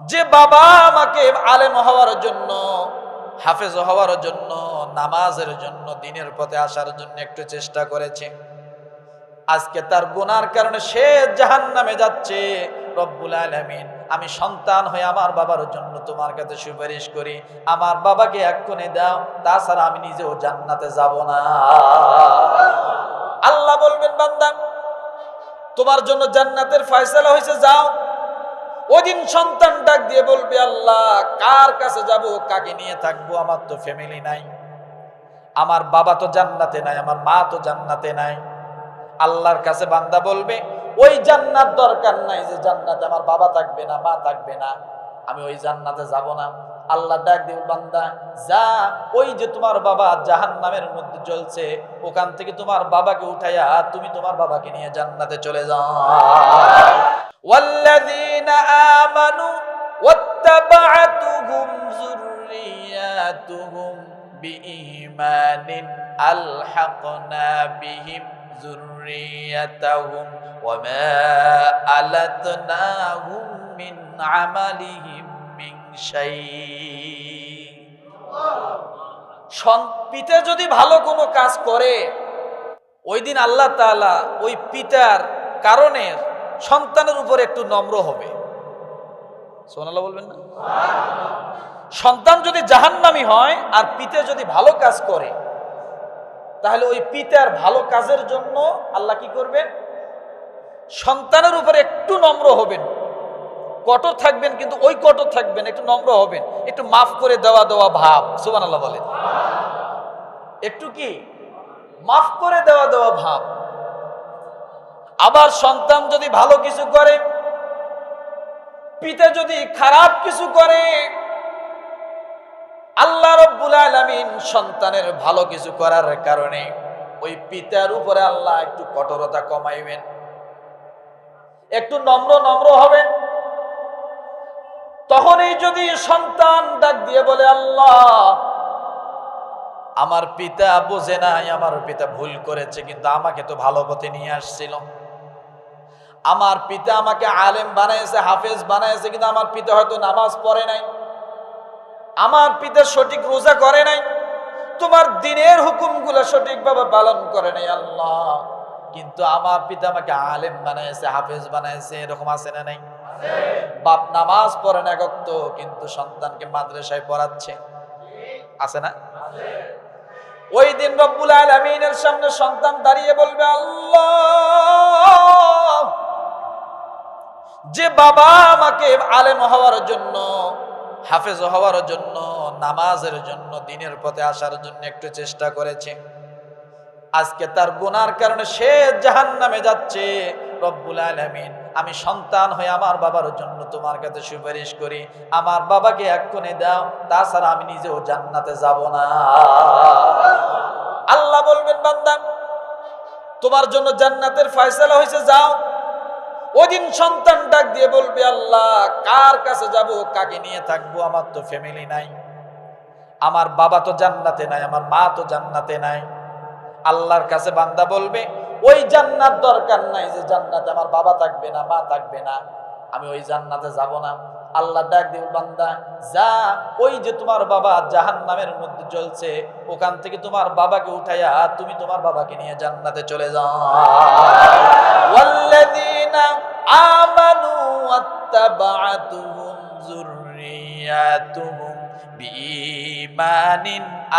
যে বাবা আমাকে আলেম হওয়ার জন্য, হাফেজ হওয়ার জন্য, নামাজের জন্য, দিনের পথে আসার জন্য একটু চেষ্টা করেছে। আজকে তার গুনার কারণে সে জাহান নামে যাচ্ছে। রব্বুল আলমিন, আমি সন্তান হয়ে আমার বাবার জন্য তোমার কাছে সুপারিশ করি। আমার বাবাকে এক্ষুনি দাও, তাছাড়া আমি নিজেও জান্নাতে যাব না। আল্লাহ বলবেন, বান্দা, তোমার জন্য জান্নাতের ফয়সালা হয়েছে, যাও। ওদিন সন্তান ডাক দিয়ে বলবে, আল্লাহ, কার কাছে যাব? কাকে নিয়ে থাকব? আমার তো ফ্যামিলি নাই। আমার বাবা তো জান্নাতে নাই, আমার মা তো জান্নাতে নাই। আল্লাহর কাছে বান্দা বলবে, ওই জান্নাত দরকার নাই যে জান্নাতে আমার বাবা থাকবে না, মা থাকবে না। আমি ওই জান্নাতে যাব না। আল্লাহ ডাক দিব বান্দা, যা, ওই যে তোমার বাবা জাহান নামের মধ্যে চলছে, ওখান থেকে তোমার বাবাকে উঠাইয়া তুমি তোমার বাবাকে নিয়ে জান্নাতে চলে যাও। والذين آمنوا واتبعتهم ذرياتهم بإيمان ألحقنا بهم ذريتهم وما ألتناهم من عملهم من شيء সন- পিতা যদি ভালো কোনো কাজ করে ওই দিন আল্লাহ তাআলা ওই পিতার কারণে সন্তানের উপর একটু নম্র হবে। সোনাল্লাহ বলবেন না? সন্তান যদি জাহান্নামি হয় আর পিতা যদি ভালো কাজ করে, তাহলে ওই পিতার ভালো কাজের জন্য আল্লাহ কি করবেন? সন্তানের উপরে একটু নম্র হবেন। কঠোর থাকবেন, কিন্তু ওই কঠোর থাকবেন, একটু নম্র হবেন। একটু মাফ করে দেওয়া দেওয়া ভাব সুবান আল্লাহ বলেন। একটু কি? মাফ করে দেওয়া দেওয়া ভাব। আবার সন্তান যদি ভালো কিছু করে, পিতা যদি খারাপ কিছু করে, আল্লাহ রব্বুল আলামিন সন্তানের ভালো কিছু করার কারণে ওই পিতার উপরে আল্লাহ একটু কঠোরতা কমাইবেন। একটু নম্র নম্র হবেন। তখনই যদি সন্তান ডাক দিয়ে বলে, আল্লাহ, আমার পিতা বোঝে নাই, আমার পিতা ভুল করেছে, কিন্তু আমাকে তো ভালো পথে নিয়ে আসছিল। আমার পিতা আমাকে আলেম বানাইছে, হাফেজ বানাইছে, কিন্তু আমার পিতা হয়তো নামাজ পড়ে নাই। আমার পিতা সঠিক রোজা করে নাই। তোমার দিনের হুকুমগুলো সঠিকভাবে পালন করে নাই, আল্লাহ। কিন্তু আমার পিতা আমাকে আলেম বানাইছে, হাফেজ বানাইছে, এরকম আছে না নাই? বাপ নামাজ পড়ে না গক্ত কিন্তু সন্তানকে মাদ্রাসায় পড়াচ্ছে। আছে না? ওই দিন রব্বুল আলমিনের সামনে সন্তান দাঁড়িয়ে বলবে, আল্লাহ! যে বাবা আমাকে আলেম হওয়ার জন্য, হাফেজ হওয়ার জন্য, নামাজের জন্য, দিনের পথে আসার জন্য একটু চেষ্টা করেছে। আজকে তার গুনার কারণে সে জাহান নামে যাচ্ছে। রব্বুল আলমিন, আমি সন্তান হয়ে আমার বাবার জন্য তোমার কাছে সুপারিশ করি। আমার বাবাকে এক্ষুনি দাও, তাছাড়া আমি নিজেও জান্নাতে যাব না। আল্লাহ বলবেন, বান্দা, তোমার জন্য জান্নাতের ফয়সালা হয়েছে, যাও। ওদিন সন্তান ডাক দিয়ে বলবে, আল্লাহ, কার কাছে যাব? কাকে নিয়ে থাকব? আমার তো ফ্যামিলি নাই। আমার বাবা তো জান্নাতে নাই, আমার মা তো জান্নাতে নাই। আল্লাহর কাছে বান্দা বলবে, ওই জান্নাত দরকার নাই যে জান্নাতে আমার বাবা থাকবে না, মা থাকবে না। আমি ওই জান্নাতে যাব না। আল্লাহ ডাক দিব বান্দা, যা। ওই যে তোমার বাবা জাহান নামের মধ্যে চলছে, ওখান থেকে তোমার বাবাকে উঠাইয়া তুমি তোমার বাবাকে নিয়ে জান্নাতে চলে যাও। واتبعتهم ذرياتهم بإيمان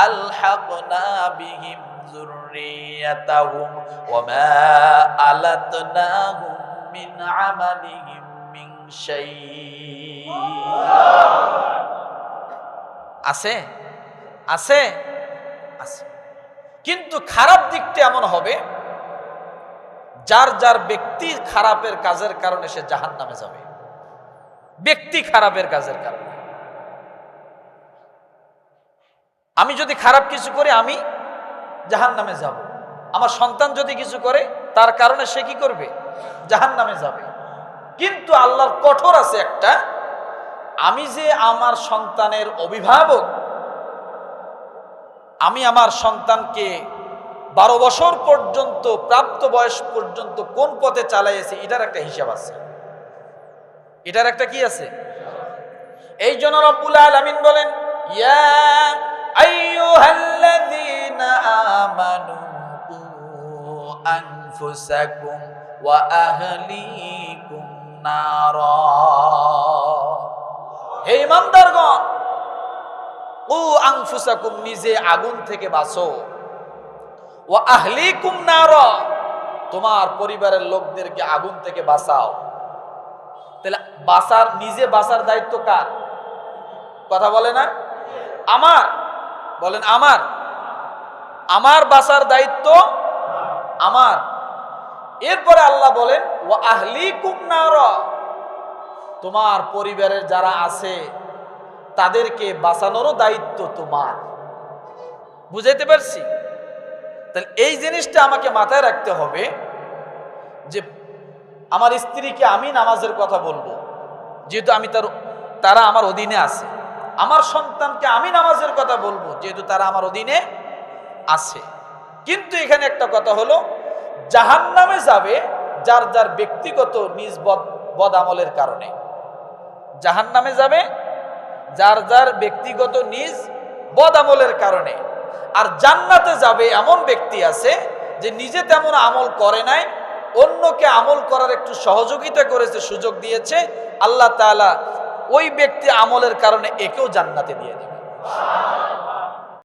ألحقنا بهم ذريتهم وما ألتناهم من عملهم من شيء আছে আছে আছে কিন্তু খারাপ দিকটা এমন হবে যার যার ব্যক্তি খারাপের কাজের কারণে সে জাহান নামে যাবে ব্যক্তি খারাপের কাজের কারণে। আমি যদি খারাপ কিছু করি, আমি জাহান নামে যাব। আমার সন্তান যদি কিছু করে, তার কারণে সে কি করবে? জাহান নামে যাবে। কিন্তু আল্লাহর কঠোর আছে একটা। আমি যে আমার সন্তানের অভিভাবক, আমি আমার সন্তানকে বারো বছর পর্যন্ত, প্রাপ্ত বয়স পর্যন্ত কোন পথে চালাইয়েছে, এটার একটা হিসাব আছে। এটার একটা কি আছে? এই জন্য রব্বুল আলামিন বলেন, ইয়া ওয়া হে নিজে আগুন থেকে বাঁচো। ও আহলিকুম নারা, তোমার পরিবারের লোকদেরকে আগুন থেকে বাঁচাও। বাঁচার নিজে বাসার দায়িত্ব কার? কথা বলে না? আমার। বলেন, আমার। আমার বাসার দায়িত্ব আমার। এরপরে আল্লাহ বলেন ও আহলিকুম নারা। তোমার পরিবারের যারা আছে, তাদেরকে বাঁচানোরও দায়িত্ব তোমার। বুঝাইতে পারছি? তাহলে এই জিনিসটা আমাকে মাথায় রাখতে হবে যে, আমার স্ত্রীকে আমি নামাজের কথা বলব। যেহেতু আমি তার, তারা আমার অধীনে আছে। আমার সন্তানকে আমি নামাজের কথা বলব, যেহেতু তারা আমার অধীনে আছে। কিন্তু এখানে একটা কথা হলো জাহান নামে যাবে যার যার ব্যক্তিগত নিজ বদ আমলের কারণে। জাহান নামে যাবে যার যার ব্যক্তিগত নিজ বদ আমলের কারণে। আর জান্নাতে যাবে এমন ব্যক্তি আছে যে নিজে তেমন আমল করে নাই অন্যকে আমল করার একটু সহযোগিতা করেছে, সুযোগ দিয়েছে, আল্লাহ তালা ওই ব্যক্তি আমলের কারণে একেও জান্নাতে দিয়ে দেবে।